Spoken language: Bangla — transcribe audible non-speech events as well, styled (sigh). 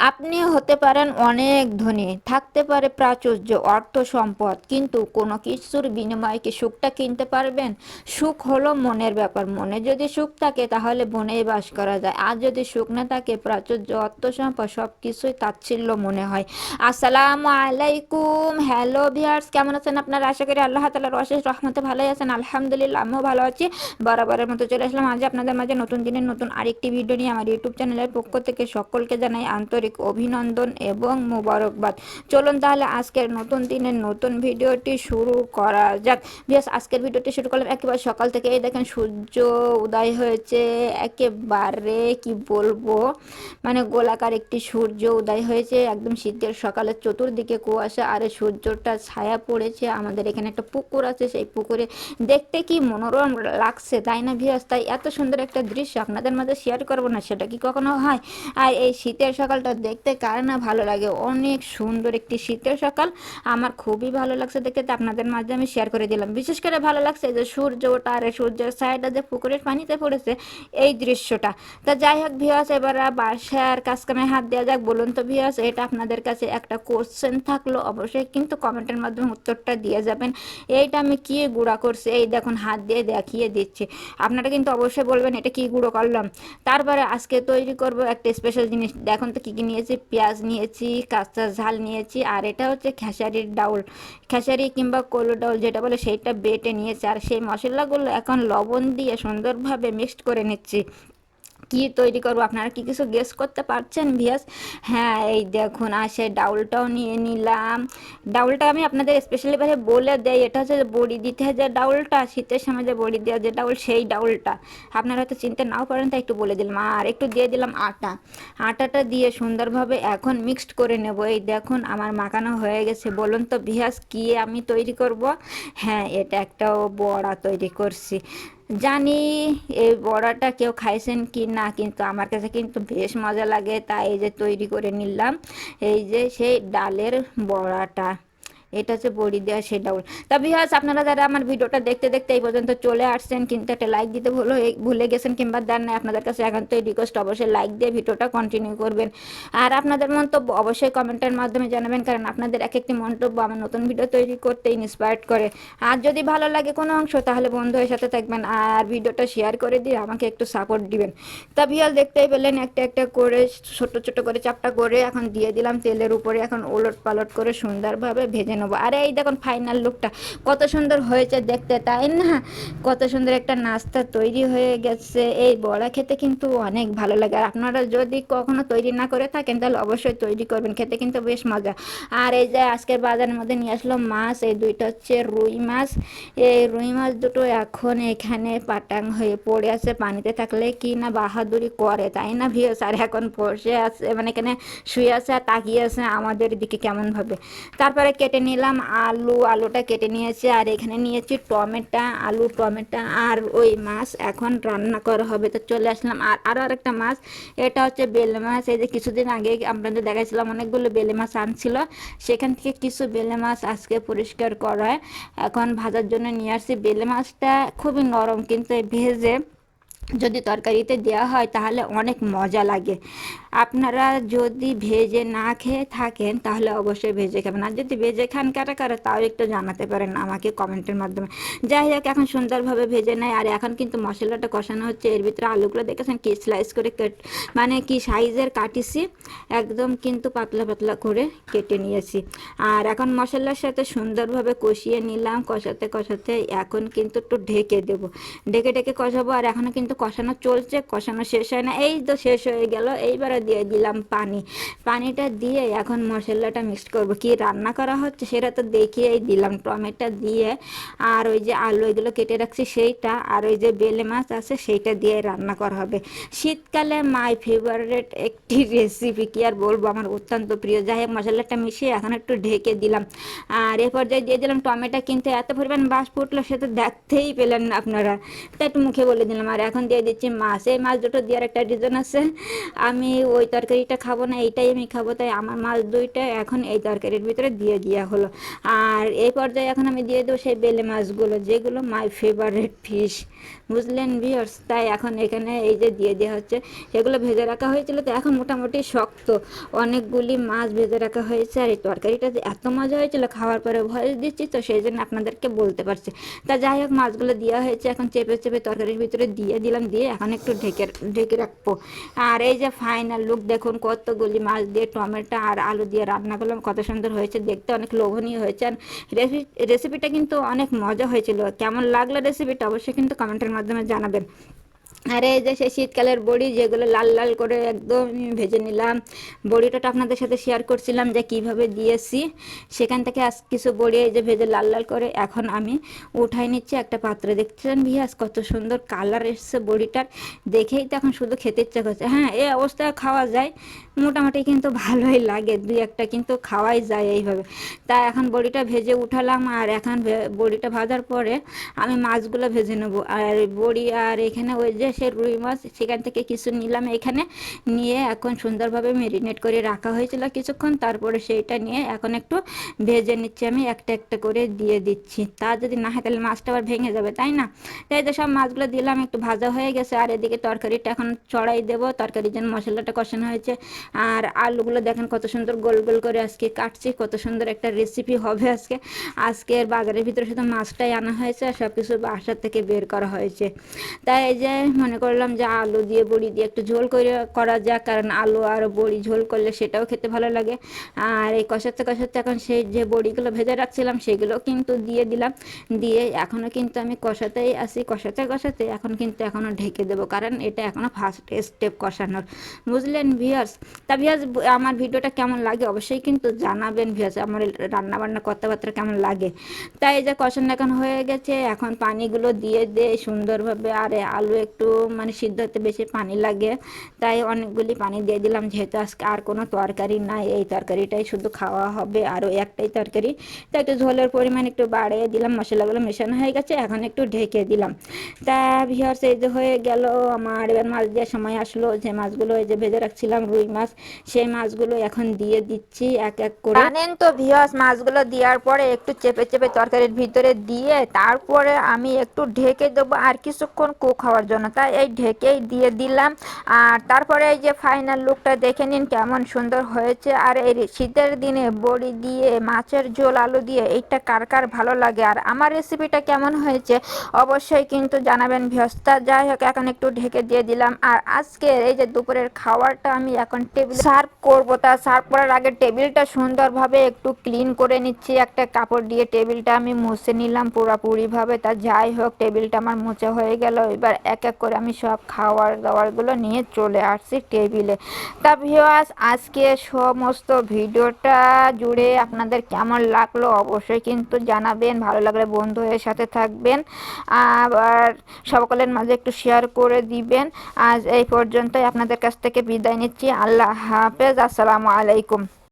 আপনি হতে পারেন অনেক ধনী, থাকতে পারে প্রাচুর্য, অর্থ সম্পদ, কিন্তু কোনো কিছুর বিনিময়ে কি সুখটা কিনতে পারবেন? সুখ হলো মনের ব্যাপার। মনে যদি সুখ থাকে, তাহলে বনেই বাস করা যায়। আর যদি সুখ না থাকে, প্রাচুর্য, অর্থ সম্পদ সব কিছুই তাচ্ছিল্য মনে হয়। আসসালামু আলাইকুম। হ্যালো ভিয়ার্স কেমন আছেন আপনারা? আশা করি আল্লাহ তালার অশেষ রহমতে ভালোই আছেন। আলহামদুলিল্লাহ, আমিও ভালো আছি। বরাবরের মতো চলে আসলাম। আজ আপনাদের মাঝে নতুন দিনের নতুন আরেকটি ভিডিও নিয়ে আমার ইউটিউব চ্যানেলের পক্ষ থেকে সকলকে জানাই আন্তরিক অভিনন্দন এবং মোবারকবাদ। চলুন তাহলে আজকের নতুন দিনের নতুন ভিডিওটি শুরু করা যাক। বিয়াস, আজকের ভিডিওটি শুরু করলাম একেবারে সকাল থেকে। এই দেখেন সূর্য উদয় হয়েছে একেবারে, কি বলব? মানে গোলাকার একটি সূর্য উদয় হয়েছে। একদম শীতের সকালে চতুর্দিকে কুয়াশা, আর সূর্যটা ছায়া পড়েছে। আমাদের এখানে একটা পুকুর আছে, সেই পুকুরে দেখতে কি মনোরম লাগছে, তাই না ভিয়াস তাই এত সুন্দর একটা দৃশ্য আপনাদের মাঝে শেয়ার করব না, সেটা কি কখনো হয়? আর এই শীতের সকালটা দেখতে কার না ভালো লাগে। অনেক সুন্দর একটি শীতের সকাল। আমার খুবই ভালো লাগছে দেখতে তো আপনাদের মাঝে আমি শেয়ার করে দিলাম। বিশেষ করে ভালো লাগছে যে সূর্য ওটা আর সূর্যের সাইডটা যে পুকুরের পানিতে পড়েছে, এই দৃশ্যটা। তা যাই হোক ভিয়াস এবার বাসার কাজ কামে হাত দেওয়া যাক। বলুন তো ভিয়াস এটা আপনাদের কাছে একটা কোশ্চেন থাকল। অবশ্যই কিন্তু কমেন্টের মাধ্যমে উত্তরটা দিয়ে যাবেন। এইটা আমি কি গুঁড়া করছি? এই দেখুন, হাত দিয়ে দেখিয়ে দিচ্ছি। আপনারা কিন্তু অবশ্যই বলবেন, এটা কি গুঁড়ো করলাম? তারপরে আজকে তৈরি করব একটা স্পেশাল জিনিস। দেখুন তো কী কী নিয়েছি, পেঁয়াজ নিয়েছি, কাঁচা ঝাল নিয়েছি, আর এটা হচ্ছে খেসারির ডাউল। খেসারি কিংবা কলু ডাউল যেটা বলে সেইটা বেটে নিয়েছি। আর সেই মশলাগুলো এখন লবণ দিয়ে সুন্দরভাবে মিক্সড করে নিচ্ছি। কি তৈরি করব? আপনারা কি কিছু গেস করতে পারছেন ভিয়াস হ্যাঁ এই দেখুন, আর সেই ডাউলটাও নিয়ে নিলাম। ডাউলটা আমি আপনাদের স্পেশালি ভাবে বলে দেয় এটা হচ্ছে বড়ি দিতে হয় যে ডাউলটা, শীতের সময় যে বড়ি দেওয়া যে ডাউল, সেই ডাউলটা। আপনারা হয়তো চিনতে নাও পারেন, তাই একটু বলে দিলাম। আর একটু দিয়ে দিলাম আটা। আটাটা দিয়ে সুন্দরভাবে এখন মিক্সড করে নেব। এই দেখুন, আমার মাখানো হয়ে গেছে। বলুন তো ভিয়াস কি আমি তৈরি করব? হ্যাঁ এটা একটা বড়া তৈরি করছি। জানি এই বড়াটা কেউ খাইছেন কি না, কিন্তু আমার কাছে কিন্তু বেশ মজা লাগে। তাই এই যে তৈরি করে নিলাম, এই যে সেই ডালের বড়াটা। এটা হচ্ছে বড়ি দেওয়া সেই ডাউল তা বিহাস আপনারা যারা আমার ভিডিওটা দেখতে দেখতে এই পর্যন্ত চলে আসছেন, কিন্তু একটা লাইক দিতে ভুলো ভুলে গেছেন কিংবা দেন না আপনাদের কাছে একান্তই রিকোয়েস্ট অবশ্যই লাইক দিয়ে ভিডিওটা কন্টিনিউ করবেন। আর আপনাদের মন্তব্য অবশ্যই কমেন্টের মাধ্যমে জানাবেন, কারণ আপনাদের এক একটি মন্তব্য আমার নতুন ভিডিও তৈরি করতে ইন্সপায়ার্ড করে। আর যদি ভালো লাগে কোনো অংশ, তাহলে বন্ধুদের সাথে থাকবেন আর ভিডিওটা শেয়ার করে দিয়ে আমাকে একটু সাপোর্ট দিবেন। তা বিহাল দেখতেই পেলেন, একটা একটা করে ছোট ছোট করে চাপটা করে এখন দিয়ে দিলাম, তেলের উপরে এখন ওলট পালট করে সুন্দরভাবে ভেজে নেব। আর এই দেখুন ফাইনাল লুকটা কত সুন্দর হয়েছে দেখতে, তাই না? কত সুন্দর একটা নাস্তা তৈরি হয়ে গেছে। এই বড়া খেতে কিন্তু অনেক ভালো লাগে। আর আপনারা যদি কখনো তৈরি না করে থাকেন, তাহলে অবশ্যই তৈরি করবেন। খেতে কিন্তু বেশ মজা। আর এই যে আজকের বাজারের মধ্যে নিয়ে আসলো মাছ, এই দুইটা হচ্ছে রুই মাছ। এই রুই মাছ দুটো এখন এখানে পাটাং হয়ে পড়ে আছে। পানিতে থাকলে কি না বাহাদুরি করে, তাই না ভিউস আর এখন বসে আছে মানে এখানে শুয়ে আছে আর তাকিয়ে আছে আমাদের দিকে কেমন ভাবে তারপরে কেটে নিলাম আলু, আলুটা কেটে নিয়েছি, আর এখানে নিয়েছি টমেটো, আলু, টমেটো, আর ওই মাছ এখন রান্না করা হবে। তো চলে আসলাম, আর আরও আরেকটা মাছ, এটা হচ্ছে বেলে মাছ। এই যে কিছুদিন আগে আপনাদের দেখাইছিলাম, অনেকগুলো বেলে মাছ আনছিল। সেখান থেকে কিছু বেলে মাছ আজকে পরিষ্কার করা এখন ভাজার জন্য নিয়ে আসছি। বেলে মাছটা খুবই নরম, কিন্তু ভেজে যদি তরকারিতে দেওয়া হয় তাহলে অনেক মজা লাগে। আপনারা যদি ভেজে না খেয়ে থাকেন তাহলে অবশ্যই ভেজে খাবেন। আর যদি ভেজে খান কারা কারা তাও একটু জানাতে পারেন আমাকে কমেন্টের মাধ্যমে। যাই হোক, এখন সুন্দরভাবে ভেজে নেয়। আর এখন কিন্তু মশলাটা কষানো হচ্ছে। এর ভিতরে আলুগুলো দেখেছেন কি স্লাইস করে কেট মানে কি সাইজের কাটিছি। একদম কিন্তু পাতলা পাতলা করে কেটে নিয়েছি। আর এখন মশলার সাথে সুন্দরভাবে কষিয়ে নিলাম। কষাতে কষাতে এখন কিন্তু একটু ঢেকে দেবো। ঢেকে ঢেকে কষাবো। আর এখনও কিন্তু কষানো চলছে, কষানো শেষ হয় না। এই তো শেষ হয়ে গেল। এইবারে দিয়ে দিলাম পানি। পানিটা দিয়ে এখন মশলাটা মিক্সড করব। কি রান্না করা হচ্ছে সেটা তো দেখিয়েই দিলাম। টমেটো দিয়ে আর ওই যে আলু এগুলো কেটে রাখছি সেইটা, আর ওই যে বেলে মাছ আছে সেইটা দিয়ে রান্না করা হবে। শীতকালে মাই ফেভারেট একটি (laughs) রেসিপি কি আর বলব? আমার অত্যন্ত প্রিয়। যাই হোক, মশলাটা মিশিয়ে এখন একটু ঢেকে দিলাম। আর এ পর্যায়ে দিয়ে দিলাম টমেটো, কিন্তু এত পরিমাণ বাস ফুটলো সে তো দেখতেই পেলেন না আপনারা। তাই একটু মুখে বলে দিলাম। আর এখন দিয়ে দিচ্ছি মাছ। এই মাছ দুটো দেওয়ার একটা রিজন আছে। আমি ওই তরকারিটা খাব না, এইটাই আমি খাব। তাই আমার মাছ দুইটা এখন এই তরকারির ভিতরে দিয়ে দেওয়া হলো। আর এই পর্যায়ে এখন আমি দিয়ে দেবো সেই বেলে মাছগুলো, যেগুলো মাই ফেভারিট ফিশ বুঝলেন ভিওর্স তাই এখন এখানে এই যে দিয়ে দেওয়া হচ্ছে সেগুলো ভেজে রাখা হয়েছিল। তো এখন মোটামুটি শক্ত। অনেকগুলি মাছ ভেজে রাখা হয়েছে। আর এই তরকারিটা যে এত মজা হয়েছিল, খাওয়ার পরে ভয়েস দিচ্ছি তো, সেই জন্য আপনাদেরকে বলতে পারছি। তা যাই হোক, মাছগুলো দেওয়া হয়েছে। এখন চেপে চেপে তরকারির ভিতরে দিয়ে দিলাম দিয়ে এখন একটু ঢেকে ঢেকে রাখব। আর এই যে ফাইনাল লুক দেখুন কতগুলি মাছ দিয়ে টমেটো আর আলু দিয়ে রান্না করলাম, কত সুন্দর হয়েছে, দেখতে অনেক লোভনীয় হয়েছে। আর রেসিপিটা কিন্তু অনেক মজা হয়েছিল। কেমন লাগল রেসিপিটা অবশ্যই কিন্তু কমেন্টের মাধ্যমে জানাবেন। আর এই যে সেই শীতকালের বড়ি যেগুলো লাল লাল করে একদম ভেজে নিলাম, বড়িটা আপনাদের সাথে শেয়ার করছিলাম যে কীভাবে দিয়েছি, সেখান থেকে আজ কিছু বড়ি এই যে ভেজে লাল লাল করে এখন আমি উঠাই নিচ্ছি একটা পাত্রে। দেখছেন ভিয়াস কত সুন্দর কালার এসছে বড়িটার, দেখেই তো এখন শুধু খেতে ইচ্ছা করছে। হ্যাঁ এই অবস্থায় খাওয়া যায়, মোটামুটি কিন্তু ভালোই লাগে, দুই একটা কিন্তু খাওয়াই যায় এইভাবে। তা এখন বড়িটা ভেজে উঠালাম আর এখন বড়িটা ভাজার পরে আমি মাছগুলো ভেজে নেব। আর বড়ি আর এখানে ওই যে সে রুই মাছ সেখান থেকে কিছু নিলাম এখানে। নিয়ে এখন সুন্দরভাবে মেরিনেট করে রাখা হয়েছিল কিছুক্ষণ। তারপরে সেইটা নিয়ে এখন একটু ভেজে নিচ্ছি আমি, একটা একটা করে দিয়ে দিচ্ছি। তা যদি না হয় তাহলে মাছটা আবার ভেঙে যাবে, তাই না? তাই তো সব মাছগুলো দিলাম, একটু ভাজা হয়ে গেছে। আর এদিকে তরকারিটা এখন চড়াই দেবো। তরকারির জন্য মশলাটা কষানো হয়েছে। আর আলুগুলো দেখেন কত সুন্দর গোল গোল করে আজকে কাটছি। কত সুন্দর একটা রেসিপি হবে আজকে। আজকের বাজারের ভিতরে শুধু মাছটাই আনা হয়েছে আর সব কিছু বাসার থেকে বের করা হয়েছে। তাই এই যে মনে করলাম যে আলু দিয়ে বড়ি দিয়ে একটু ঝোল করে, করা যাক, কারণ আলু আর বড়ি ঝোল করলে সেটাও খেতে ভালো লাগে। আর এই কষাতে কষাতে এখন সেই যে বড়িগুলো ভেজে রাখছিলাম, সেগুলো কিন্তু দিয়ে দিলাম। দিয়ে এখনও কিন্তু আমি কষাতেই আসি কষাতে কষাতে এখন কিন্তু এখনও ঢেকে দেবো, কারণ এটা এখনও ফার্স্ট স্টেপ কষানোর। বুঝলেন ভিয়ার্স তা ভিয়ার্স আমার ভিডিওটা কেমন লাগে অবশ্যই কিন্তু জানাবেন ভিয়ার্স আমার রান্নাবান্না কথাবার্তা কেমন লাগে। তাই এই যে কষানো এখন হয়ে গেছে, এখন পানিগুলো দিয়ে দে সুন্দরভাবে, আর আলু একটু মানে সিদ্ধ হতে বেশি পানি লাগে। তাই অনেকগুলি পানি দিয়ে দিলাম। যেহেতু আজকে আর কোনো তরকারি নাই, এই তরকারিটাই শুধু খাওয়া হবে। আরও একটাই তরকারি। তাই একটু ঝোলের পরিমাণ একটু বাড়িয়ে দিলাম। মশলাগুলো মেশানো হয়ে গেছে। এখন একটু ঢেকে দিলাম। তা ভিওর্স এই যে হয়ে গেল আমার। এবার মাছ দেওয়ার সময় আসলো। যে মাছগুলো এই যে ভেজে রাখছিলাম, রুই মাছ, সেই মাছগুলো এখন দিয়ে দিচ্ছি এক এক করে। জানেন তো ভিওর্স মাছগুলো দেওয়ার পরে একটু চেপে চেপে তরকারির ভিতরে দিয়ে, তারপরে আমি একটু ঢেকে দেবো আর কিছুক্ষণ কুক হওয়ার জন্য। তাই এই ঢেকেই দিয়ে দিলাম। আর তারপরে এই যে ফাইনাল লুকটা দেখে নিন, কেমন সুন্দর হয়েছে। আর এই শীতের দিনে বড়ি দিয়ে, মাছের ঝোল, আলু দিয়ে, এইটা কার কার ভালো লাগে? আর আমার রেসিপিটা কেমন হয়েছে অবশ্যই কিন্তু জানাবেন ভিয়স্তা যাই হোক, এখন একটু ঢেকে দিয়ে দিলাম। আর আজকে এই যে দুপুরের খাবারটা আমি এখন টেবিল সার্ভ করব। তা সার্ভ করার আগে টেবিলটা সুন্দরভাবে একটু ক্লিন করে নিচ্ছি। একটা কাপড় দিয়ে টেবিলটা আমি মুছে নিলাম পুরোপুরিভাবে। তা যাই হোক টেবিলটা আমার মুছে হয়ে গেল। এবার এক এক করে আমি সব খাওয়ার দাওয়ারগুলো নিয়ে চলে আসছি টেবিলে। তা ভিওয়াস আজকে সমস্ত ভিডিওটা জুড়ে আপনাদের কেমন লাগল অবশ্যই কিন্তু জানাবেন। ভালো লাগলে বন্ধুদের সাথে থাকবেন। আবার সকলের মাঝে একটু শেয়ার করে দিবেন। আজ এই পর্যন্তই। আপনাদের কাছ থেকে বিদায় নিচ্ছি। আল্লাহ হাফেজ। আসসালামু আলাইকুম।